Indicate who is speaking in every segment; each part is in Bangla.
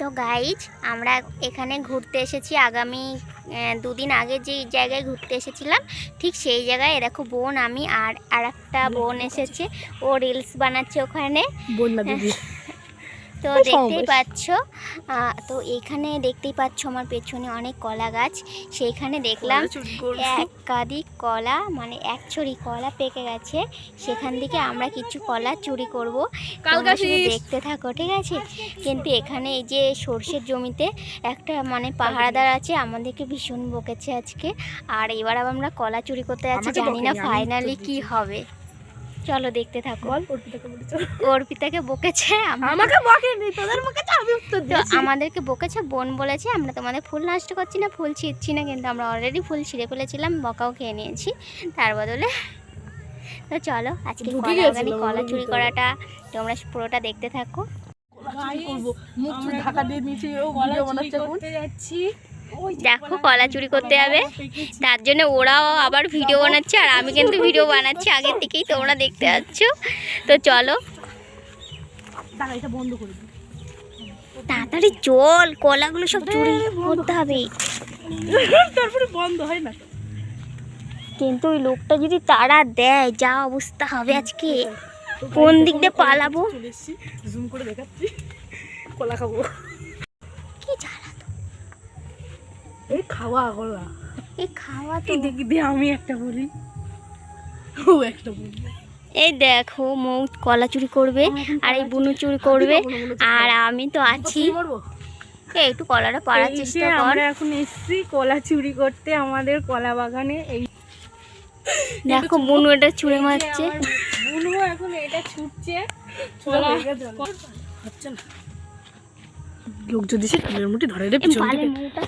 Speaker 1: তো গাইজ আমরা এখানে ঘুরতে এসেছি। আগামী দুদিন আগে যে জায়গায় ঘুরতে এসেছিলাম ঠিক সেই জায়গায় এরকম বোন আমি আর আর একটা বোন এসেছে। ও রিলস বানাচ্ছে ওখানে।
Speaker 2: দিদি।
Speaker 1: তো দেখতেই পাচ্ছ তো এখানে দেখতেই পাচ্ছ আমার পেছনে অনেক কলা গাছ। সেইখানে দেখলাম একাধিক কলা মানে এক ছড়ি কলা পেকে গেছে। সেখান থেকে আমরা কিছু কলা চুরি করব। দেখতে থাকো ঠিক আছে? কিন্তু এখানে এই যে সর্ষের জমিতে একটা মানে পাহারাদার আছে আমাদেরকে ভীষণ বকেছে আজকে। আর এবার আবার আমরা কলা চুরি করতে যাচ্ছি জানি না ফাইনালি কি হবে। চলো দেখতে থাকো।
Speaker 2: বল অর্পিতাকে বলেছ
Speaker 1: অর্পিতাকে বকেছে
Speaker 2: আমাকে বকেনি তোদের মুখে তো আমি উত্তর দিয়েছি।
Speaker 1: আমাদেরকে বকেছে বোন বলেছে আমরা তোমাদের ফুল নষ্ট করছি না ফুল ছিঁড়ছি না কিন্তু আমরা অলরেডি ফুল ছিঁড়ে ফেলেছিলাম বকাও খেয়ে নিয়েছি তার বদলে। তো চলো আজকে কলা কলা চুরি করাটা তোমরা পুরোটা দেখতে থাকো।
Speaker 2: মুখ ঢাকা দিয়ে নিচে ও বানাচ্ছে
Speaker 3: যাচ্ছি।
Speaker 1: দেখো কলা চুরি করতে যাবে। তার জন্য ওরাও আবার ভিডিও বানাচ্ছে আর আমি কিন্তু ভিডিও বানাচ্ছি আগের থেকেই তোমরা দেখতে পাচ্ছ। তো চলো। তাড়াতাড়ি চল কলাগুলো সব চুরি করতে হবে।
Speaker 2: তারপরে বন্ধ হয় না।
Speaker 1: কিন্তু ওই লোকটা যদি তাড়া দেয় যা অবস্থা হবে আজকে। কোন দিক দিয়ে পালাবো?
Speaker 2: জুম করে দেখাচ্ছি। কলা খাব। এই খাওয়া কলা
Speaker 1: এই খাওয়া তো
Speaker 2: দেখি দিয়ে আমি একটা বলি। ও একটা বলি।
Speaker 1: এই দেখো মৌ কলা চুরি করবে আর এই বুনু চুরি করবে আর আমি তো আছি। একটু কলাটা পাড়ার চেষ্টা কর।
Speaker 3: আমরা এখন এসেছি কলা চুরি করতে আমাদের কলা বাগানে। এই
Speaker 1: দেখো বুনু এটা চুরি মারছে।
Speaker 3: বুনু এখন এটা ছুটছে।
Speaker 2: হচ্ছে না? লোক যদি সে চুলের মুঠি ধরে রে পিছন
Speaker 1: মৌটা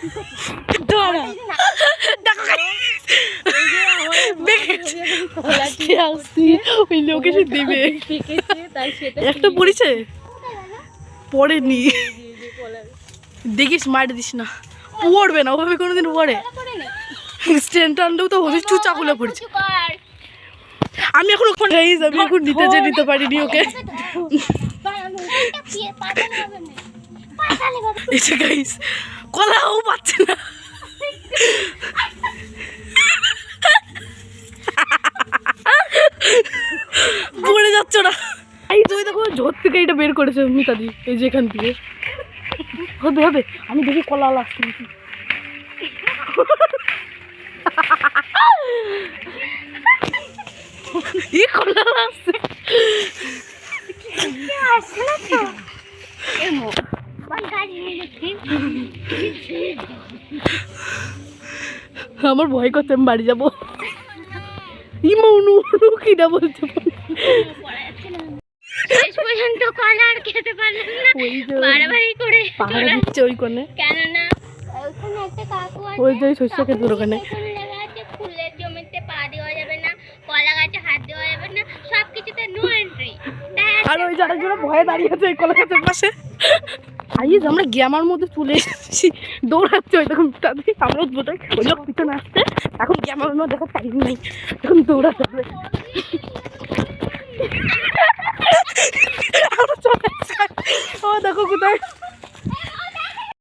Speaker 2: ওই লোক এসে দেবে।
Speaker 3: পেকেছে তাই সেটা
Speaker 2: একটা পড়েছে? পড়েনি। দেখিস মার দিস না। পড়বে না ওভাবে কোনোদিন পড়ে। স্ট্যান্ড টান্ডেও তো হচ্ছে চুচা খুলে পড়ছে। আমি এখন আমি এখন নিতে যে নিতে পারিনি ওকে?
Speaker 1: এটা
Speaker 2: গাইস কলাও পাচ্ছে না। পড়ে যাচ্ছ না। এই তুমি দেখো ঝোর থেকে এটা বের করেছে মিতাদি এই যে এখান থেকে। হবে হবে আমি দেখি কলা আসছে নাকি। ই কলা
Speaker 1: গাড়ি নিয়ে যাচ্ছি
Speaker 2: আমার ভয় করছে আমি বাড়ি যাব। কিনা বলতে পারি
Speaker 1: শেষ পর্যন্ত কলা আর খেতে পারলাম না। বাড়াবাড়ি করে
Speaker 2: পাহাড়ে দিচ্ছে ওই কোণে।
Speaker 1: কেননা একটা কাকু আছে
Speaker 2: ওই যে শস্য ক্ষেতের ওখানে।
Speaker 1: ফুলের জমিতে পা দেওয়া যাবে না কলা গাছে হাত দেওয়া যাবে না সব কিছুতে নো এন্ট্রি
Speaker 2: আর ওই যারা যারা ভয়ে দাঁড়িয়ে আছে ওই কলা গাছের পাশে। আইজ আমরা গ্যামার মধ্যে চলে এসেছি। দৌড়াচ্ছে ওই তখন তাদের আমরা ওই লোক পিছনে আসছে এখন গ্যামার মধ্যে দেখার টাইম নেই। এখন দৌড়াতে হবে।